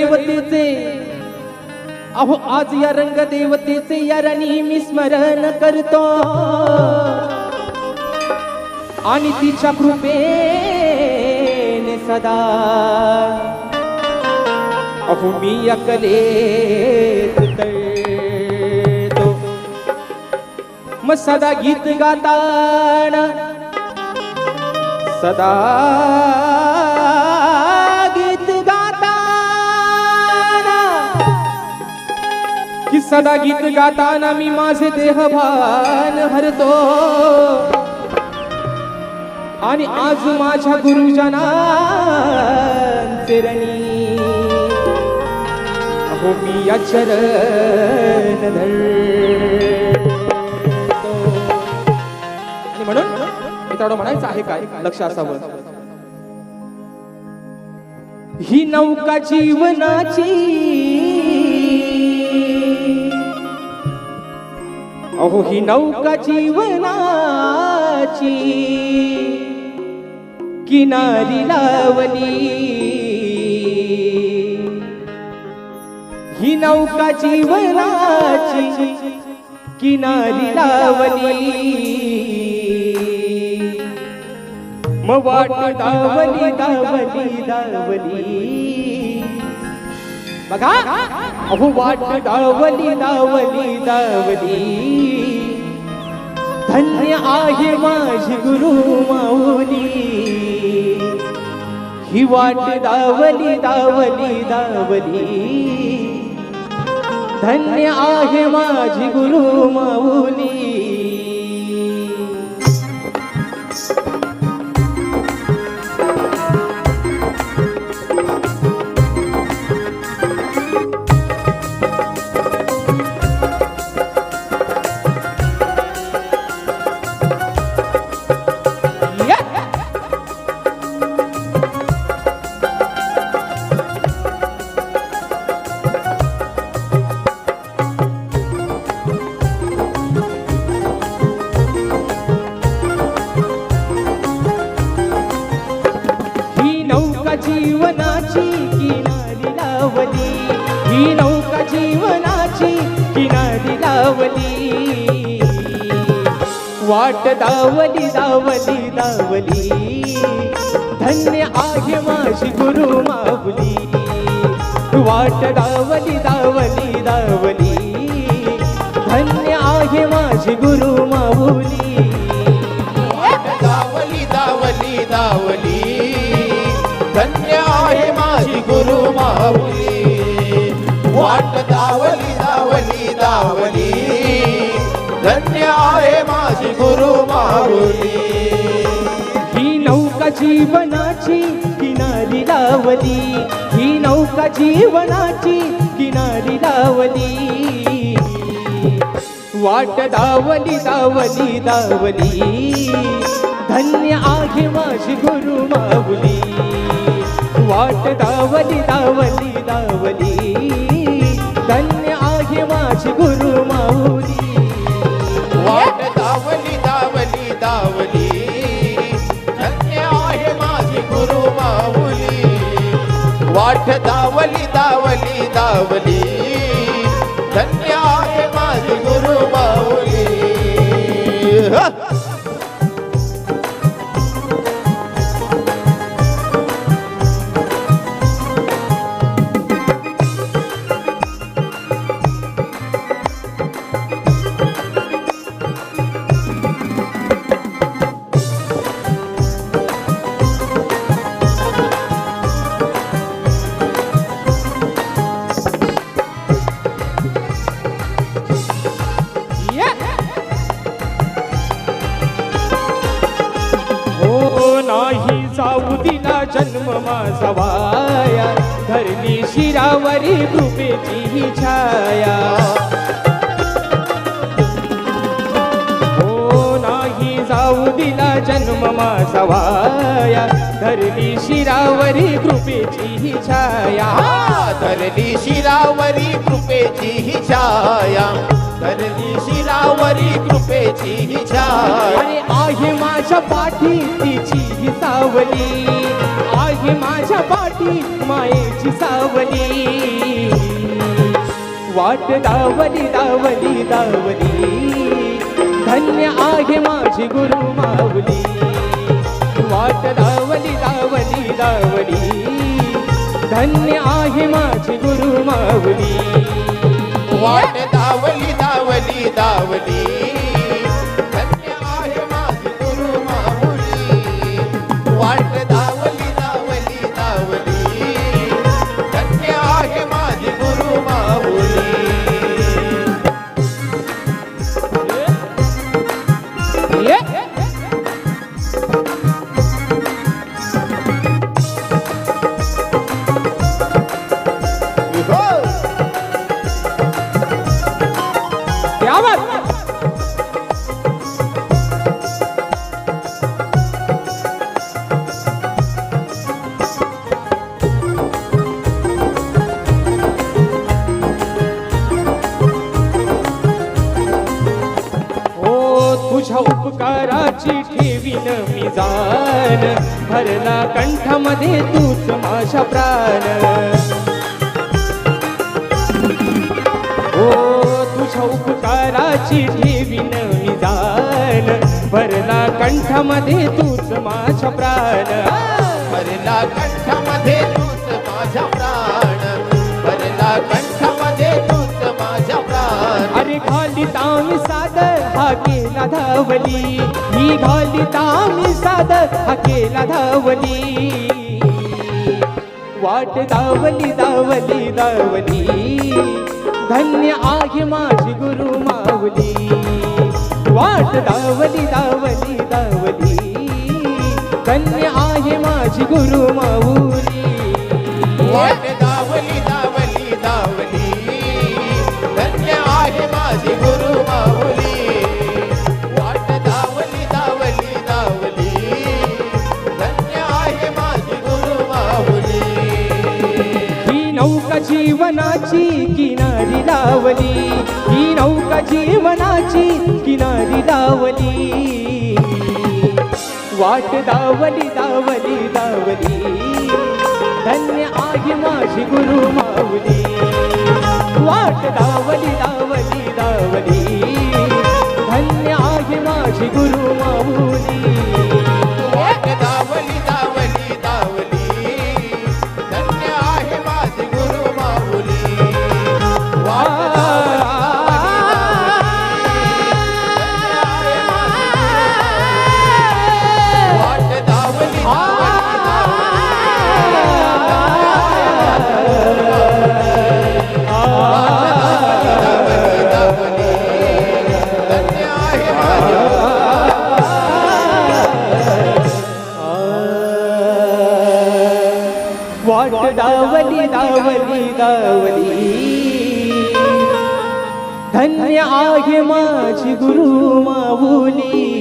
देवतेचे. अहो आज या रंग देवतेचे या रणी मी स्मरण करतो. आणि तिच्या कृपेने सदा. अहो मी अकले तळतो मग सदा गीत गाताना सदा सदा गीत गाताना मी माझे देह भान हरतो. आणि आज माझ्या गुरुजनांचे रणी अहो मी या चरण आणि म्हणून मित्रांनो म्हणायचं आहे काय? लक्ष असावं. ही नौका जीवनाची अहो ही नौका जीवनाची. किनारी लावली. ही नौका जीवनाची किनारी लावली. मग वाट दावली दावली दावली. बघा. अहो वाट दावली दावली दावली. धन्य आहे माझी गुरु माऊली. ही वाट दावली दावली दावली. धन्य आहे माझी गुरु माऊली. जीवनाची किनारी लावली. ही नौका जीवनाची किनारी लावली. वाट दावली दावली दावली. धन्य आहे माझी गुरु माऊली. वाट दावली दावली दावली. वाट दावली दावली दावली धन्य आहे माझी गुरु माऊली ही नौका जीवनाची किनारी लावली. ही नौका जीवनाची किनारी लावली. वाट दावली दावली दावली धन्य आहे माझी गुरु माऊली वाट दावली दावली दावली. धन्य आहे माझी गुरु माऊली. वाट दावली दावली दावली. धन्य आहे माझी गुरु माऊली. वाट दावली दावली दावली. सवाया धरली शिरावरी कृपेची ही छाया. हो नाही जाऊ दिला जन्म माझा वाया धरली शिरावरी कृपेची ही छाया. धरली शिरावरी कृपेची ही छाया. धरली शिरावरी कृपेची ही छाया. अरे आहे माझ्या पाठी तिची ही सावली. मायेची सावली वाट दावली दावली दावली धन्य आहे माझी गुरु माऊली. वाट दावली दावली दावली धन्य आहे माझी गुरु माऊली. वाट दावली दावली दावली उपकाराची ठेवीन मी जाण. भरला कंठामध्ये तूच माझ्या प्राण. ओ तुझ्या उपकाराची ठेवीन मी जाण. भरला कंठामध्ये तूच माझ्या प्राण. भरला कंठामध्ये तूच माझ्या प्राण. भरला कंठामध्ये तूच माझ्या प्राण. अरे खाली ता हा केला धावली ही घाली तामी साद हा केला धावली. वाट धावली धावली धावली. धन्य आहे माझी गुरु माऊली. वाट धावली धावली धावली. धन्य आहे माझी गुरु माऊली. वाट धावली जीवनाची किनारी लावली. ही नौका जीवनाची किनारी लावली. वाट दावली दावली दावली. धन्य आहे माझी गुरु माऊली. वाट दावली दावली दावली. धन्य आहे माझी गुरु वाट डावली डावली डावली धन्य आहे माझी गुरु माऊली।